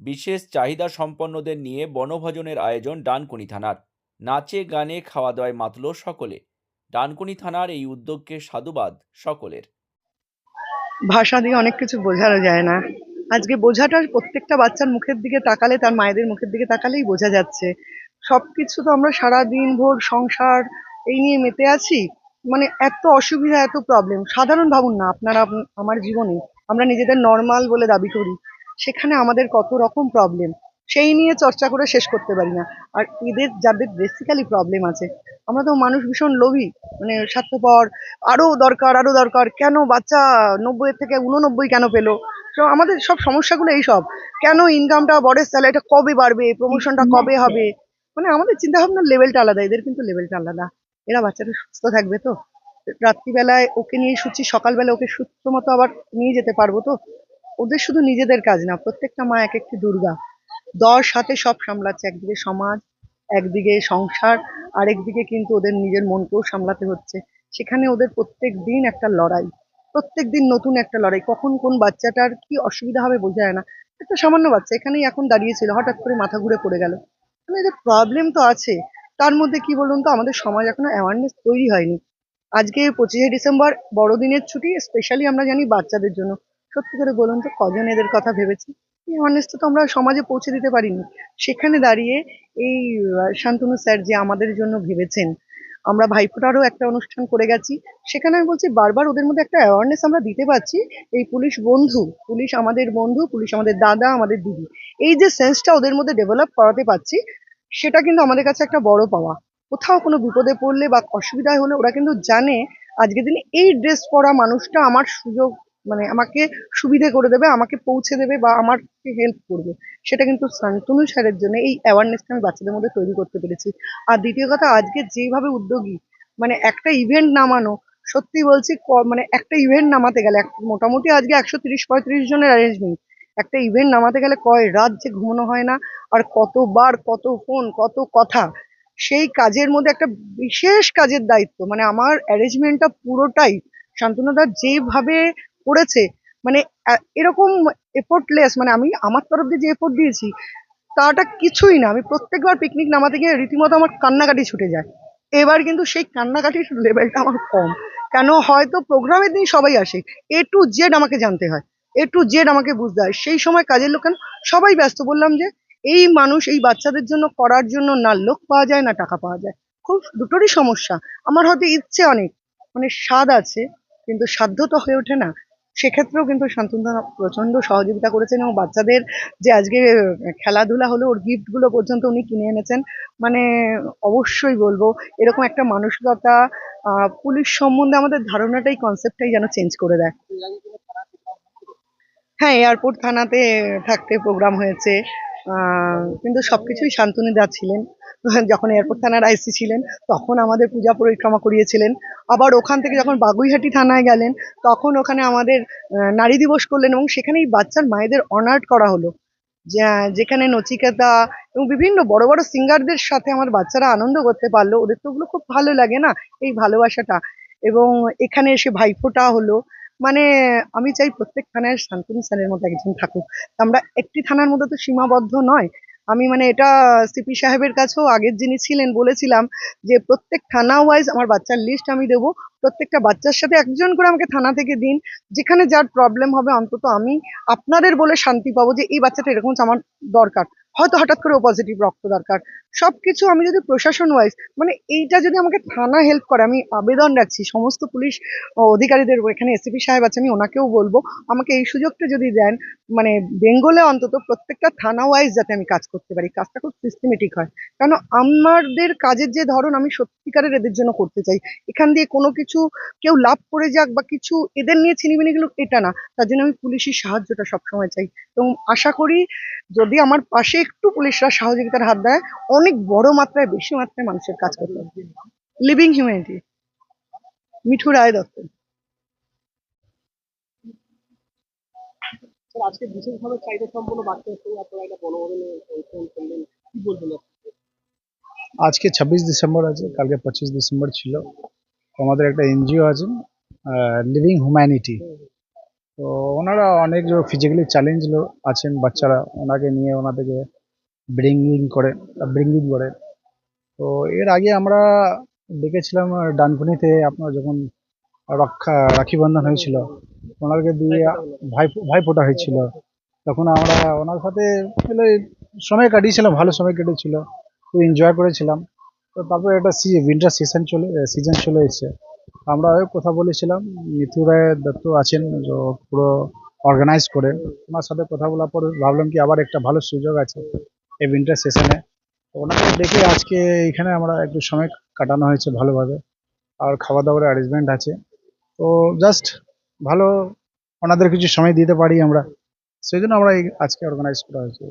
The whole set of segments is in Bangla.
বিশেষ চাহিদা সম্পন্নদের নিয়ে বনভোজনের আয়োজন ডানকুনি থানার। নাচে, গানে খাওয়া দাওয়ায় মাতল সকলে। ডানকুনি থানার এই উদ্যোগকে সাধুবাদ সকলের। ভাষা দিয়ে অনেক কিছু বোঝানো যায় না। আজকে বোঝাটা প্রত্যেকটা বাচ্চার মুখের দিকে তাকালে, তার মায়েদের মুখের দিকে তাকালেই বোঝা যাচ্ছে। সবকিছু তো আমরা সারা দিন ভোর সংসার এই নিয়ে মেতে আছি। মানে এত অসুবিধা, এত প্রবলেম সাধারণ ভাবুন না, আপনারা, আমার জীবনে আমরা নিজেদের নর্মাল বলে দাবি করি। সেখানে আমাদের কত রকম প্রবলেম সেই নিয়ে চর্চা করে শেষ করতে পারি না। আর এদের, যাদের বেসিক্যালি প্রবলেম আছে, আমরা তো মানুষ ভীষণ লোভী মানে স্বার্থপর, আরও দরকার আরও দরকার, কেন বাচ্চা নব্বইয়ের থেকে উননব্বই কেন পেল? তো আমাদের, সব সমস্যাগুলো এই সব। কেন ইনকামটা বড়ের স্যালারিটা কবে বাড়বে প্রমোশনটা কবে হবে? মানে আমাদের চিন্তা ভাবনার লেভেলটা আলাদা, এদের কিন্তু লেভেলটা আলাদা। এরা বাচ্চাটা সুস্থ থাকবে তো? রাত্রিবেলায় ওকে নিয়ে শুচ্ছি, সকালবেলা ওকে সুস্থ মতো আবার নিয়ে যেতে পারব তো? ওদের শুধু নিজেদের কাজ না, প্রত্যেকটা মা এক একটি দুর্গা। দশ হাতে সব সামলাচ্ছে, একদিকে সমাজ, একদিকে সংসার, আরেকদিকে কিন্তু ওদের নিজের মনকেও সামলাতে হচ্ছে। সেখানে ওদের প্রত্যেক দিন একটা লড়াই, প্রত্যেক দিন নতুন একটা লড়াই। কখন কোন বাচ্চাটার কি অসুবিধা হবে বোঝা যায় না। একটা সামান্য বাচ্চা, এখানেই এখন দাঁড়িয়েছিল হঠাৎ করে মাথা ঘুরে পড়ে গেল। মানে এদের প্রবলেম তো আছে। তার মধ্যে কি বলুন তো, আমাদের সমাজ এখনও অ্যাওয়ারনেস তৈরি হয়নি। আজকে পঁচিশে ডিসেম্বর, বড়দিনের ছুটি স্পেশালি আমরা জানি বাচ্চাদের জন্য। সত্যি করে বলুন তো, কজন এদের কথা ভেবেছে? এই অ্যাওয়ারনেসটা তো আমরা সমাজে পৌঁছে দিতে পারিনি। সেখানে দাঁড়িয়ে এই শান্তনু স্যার যে আমাদের জন্য ভেবেছেন, আমরা ভাইফোঁটারও একটা অনুষ্ঠান করে গেছি। সেখানে আমি বলছি, বারবার ওদের মধ্যে একটা অ্যাওয়ারনেস আমরা দিতে পারছি, এই পুলিশ বন্ধু, পুলিশ আমাদের বন্ধু, পুলিশ আমাদের দাদা, আমাদের দিদি, এই যে সেন্সটা ওদের মধ্যে ডেভেলপ করাতে পারছি, সেটা কিন্তু আমাদের কাছে একটা বড় পাওয়া। কোথাও কোনো বিপদে পড়লে বা অসুবিধায় হলে ওরা কিন্তু জানে, আজকের দিনে এই ড্রেস পরা মানুষটা আমার সুযোগ মানে আমাকে সুবিধে করে দেবে, আমাকে পৌঁছে দেবে বা আমাকে হেল্প করবে। সেটা কিন্তু শান্তনু স্যারের জন্য এই অ্যাওয়ারনেসটা আমি বাচ্চাদের মধ্যে তৈরি করতে পেরেছি। আর দ্বিতীয় কথা, আজকে যেভাবে উদ্যোগী মানে একটা ইভেন্ট নামানো, সত্যি বলছি মানে একটা ইভেন্ট নামাতে গেলে মোটামুটি আজকে একশো তিরিশ, পঁয়ত্রিশ জনের অ্যারেঞ্জমেন্ট একটা ইভেন্ট নামাতে গেলে কয় রাত যে ঘুমানো হয় না, আর কতবার কত ফোন কত কথা, সেই কাজের মধ্যে একটা বিশেষ কাজের দায়িত্ব। মানে আমার অ্যারেঞ্জমেন্টটা পুরোটাই শান্তনুদা যেভাবে করেছে মানে এরকম এফোর্টলেস মানে আমি আমার তরফ দিয়ে যে এফোর্ট দিয়েছি, তাটা কিছুই না। আমি প্রত্যেকবার পিকনিক নামাতে গিয়ে রীতিমতো আমার কান্নাকাটি ছুটে যায়। এবার কিন্তু সেই কান্নাকাটির লেভেলটা আমার কম। কেন? হয়তো প্রোগ্রামের দিন সবাই আসে। এ টু জেড আমাকে জানতে হয়। এ টু জেড আমাকে বুঝতে হয়। সেই সময় কাজের লোক সবাই ব্যস্ত। বললাম যে, এই মানুষ, এই বাচ্চাদের জন্য করার জন্য না লোক পাওয়া যায়, না টাকা পাওয়া যায়। খুব দুটোরই সমস্যা। আমার হয়তো ইচ্ছে অনেক। মানে স্বাদ আছে, কিন্তু সাধ্য তো হয়ে ওঠে না। সেক্ষেত্রেও কিন্তু শান্তনুদা প্রচণ্ড সহযোগিতা করেছেন এবং বাচ্চাদের যে আজকে খেলাধুলা হলো ওর গিফটগুলো পর্যন্ত উনি কিনে এনেছেন। মানে অবশ্যই বলব, এরকম একটা মানসিকতা পুলিশ সম্বন্ধে আমাদের ধারণাটাই কনসেপ্টটাই যেন চেঞ্জ করে দেয়। হ্যাঁ এয়ারপোর্ট থানাতে থাকতে প্রোগ্রাম হয়েছে। কিন্তু সবকিছুই শান্তনু দা ছিলেন। যখন এয়ারপোর্ট থানার আইসি ছিলেন, তখন আমাদের পূজা পরিক্রমা করিয়েছিলেন। আবার ওখান থেকে যখন বাগুইহাটি থানায় গেলেন, তখন ওখানে আমাদের নারী দিবস করলেন এবং সেখানেই বাচ্চার মায়েদের অনার্ট করা হলো। যেখানে নচিকেতা এবং বিভিন্ন বড় বড় সিঙ্গারদের সাথে আমার বাচ্চারা আনন্দ করতে পারল। ওদের তো ওগুলো খুব ভালো লাগে না, এই ভালোবাসাটা। এবং এখানে এসে ভাইফোঁটা হলো। মানে আমি চাই প্রত্যেক থানায় শান্তনু স্যারের মতো একজন থাকুক। আমরা একটি থানার মধ্যে তো সীমাবদ্ধ নয়। আমি মানে এটা সিপি সাহেবের কাছেও আগের যিনি ছিলেন বলেছিলাম যে প্রত্যেক থানা ওয়াইজ আমার বাচ্চার লিস্ট আমি দেবো। প্রত্যেকটা বাচ্চার সাথে একজন করে আমাকে থানা থেকে দিন। যেখানে যার প্রবলেম হবে, অন্তত আমি আপনাদের বলে শান্তি পাবো যে এই বাচ্চাটা এরকম আমার দরকার। হয়তো হঠাৎ করে পজিটিভ রক্ত দরকার। সব কিছু আমি যদি প্রশাসন ওয়াইজ মানে এইটা যদি আমাকে থানা হেল্প করে, আমি আবেদন রাখছি, সমস্ত পুলিশ অধিকারীদের এখানে এসিপি সাহেব আছে, আমি ওনাকেও বলব, আমাকে এই সুযোগটা যদি দেন মানে বেঙ্গলে অন্তত প্রত্যেকটা থানা ওয়াইজ যাতে আমি কাজ করতে পারি, কাজটা খুব সিস্টেমেটিক হয়। কারণ আমাদের কাজের যে ধরন, আমি সত্যিকারের এদের জন্য করতে চাই। এখান দিয়ে কোনো কিছু কেউ লাভ করে যাক বা কিছু এদের নিয়ে ছিনিমিনি গেলো, এটা না। তার জন্য আমি পুলিশের সাহায্যটা সবসময় চাই। এবং আশা করি যদি আমার পাশে একটু পুলিশরা সহযোগিতার হাত দেয় অনেক বড় মাত্রায় বেশি মাত্রায় মানুষের কাজ করতে পারবে লিভিং হিউম্যানিটি মিঠু রায় দত্ত। আজকে বিশেষভাবে চাহিদা সম্পন্ন বাচ্চাদের আপনারা একটা বনভোজনে করলেন। কি বলবেন আজকে ছাব্বিশ ডিসেম্বর আছে কালকে পঁচিশ ডিসেম্বর ছিল। আমাদের একটা এনজিও আছে লিভিং হিউম্যানিটি তো ওনারা অনেক ফিজিক্যালি চ্যালেঞ্জ আছেন বাচ্চারা। ওনাকে নিয়ে ওনাদেরকে ব্রিঙ্গিং করে ব্রিঙ্গিং করে। তো এর আগে আমরা দেখেছিলাম ডানকুনিতে আপনার যখন রক্ষা রাখি বন্ধন হয়েছিল ওনাকে দিয়ে ভাই ভাই ফোটা হয়েছিল। তখন আমরা ওনার সাথে সময় কাটিয়েছিলাম, ভালো সময় কেটেছিল। খুব এনজয় করেছিলাম। তো তারপরে একটা উইন্টার সিজন চলে সিজন চলে এসেছে। আমরা কথা বলেছিলাম মিথু রায় দত্ত আছেন পুরো অর্গানাইজ করে। ওনার সাথে কথা বলার পর ভাবলাম কি আবার একটা ভালো সুযোগ আছে এই উইন্টার সেশনে ওনাকে দেখে আজকে এখানে আমরা একটু সময় কাটানো হয়েছে ভালোভাবে। আর খাওয়া দাওয়ার অ্যারেঞ্জমেন্ট আছে। তো জাস্ট ভালো ওনাদের কিছু সময় দিতে পারি আমরা। সেই জন্য আমরা আজকে অর্গানাইজ করা হয়েছে।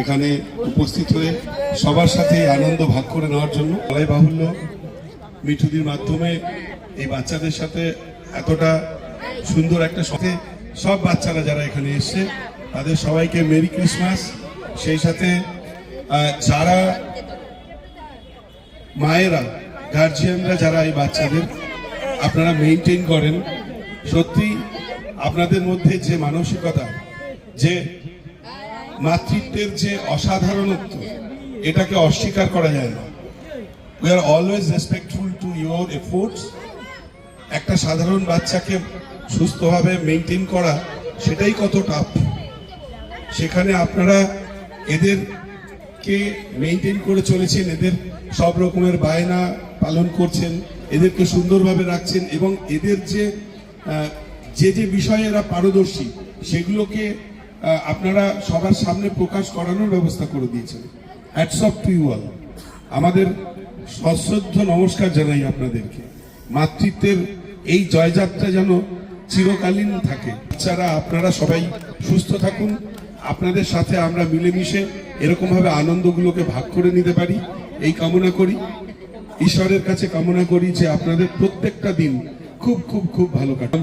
এখানে উপস্থিত হয়ে সবার সাথে আনন্দ ভাগ করে নেওয়ার জন্য। বলাই বাহুল্য মিঠুদির মাধ্যমে এই বাচ্চাদের সাথে এতটা সুন্দর একটা সাথে সব বাচ্চারা যারা এখানে এসছে, তাদের সবাইকে মেরি ক্রিসমাস। সেই সাথে যারা মায়েরা গার্জিয়ানরা যারা এই বাচ্চাদের, আপনারা মেনটেন করেন। সত্যি, আপনাদের মধ্যে যে মানসিকতা, যে মাতৃত্বের যে অসাধারণত্ব, এটাকে অস্বীকার করা যায় না। We are always respectful to your efforts একটা সাধারণ বাচ্চাকে সুস্থভাবে মেনটেন করা, সেটাই কত টাফ সেখানে আপনারা এদেরকে মেনটেন করে চলেছেন, এদের সব রকমের বায়না পালন করছেন, এদেরকে সুন্দরভাবে রাখছেন এবং এদের যে যে যে বিষয়ে এরা পারদর্শী, সেগুলোকে আপনারা সবার সামনে প্রকাশ করানোর ব্যবস্থা করে দিয়েছেন। হ্যাটস অফ টু ইউ আমাদের সশ্রদ্ধ নমস্কার জানাই আপনাদেরকে। মাতৃত্বের এই জয়যাত্রা যেন চিরকালীন থাকে। বাচ্চারা আপনারা সবাই সুস্থ থাকুন, আপনাদের সাথে আমরা মিলেমিশে এরকম ভাবে আনন্দগুলোকে ভাগ করে নিতে পারি, এই কামনা করি। ঈশ্বরের কাছে কামনা করি যে আপনাদের প্রত্যেকটা দিন খুব খুব খুব ভালো কাটুন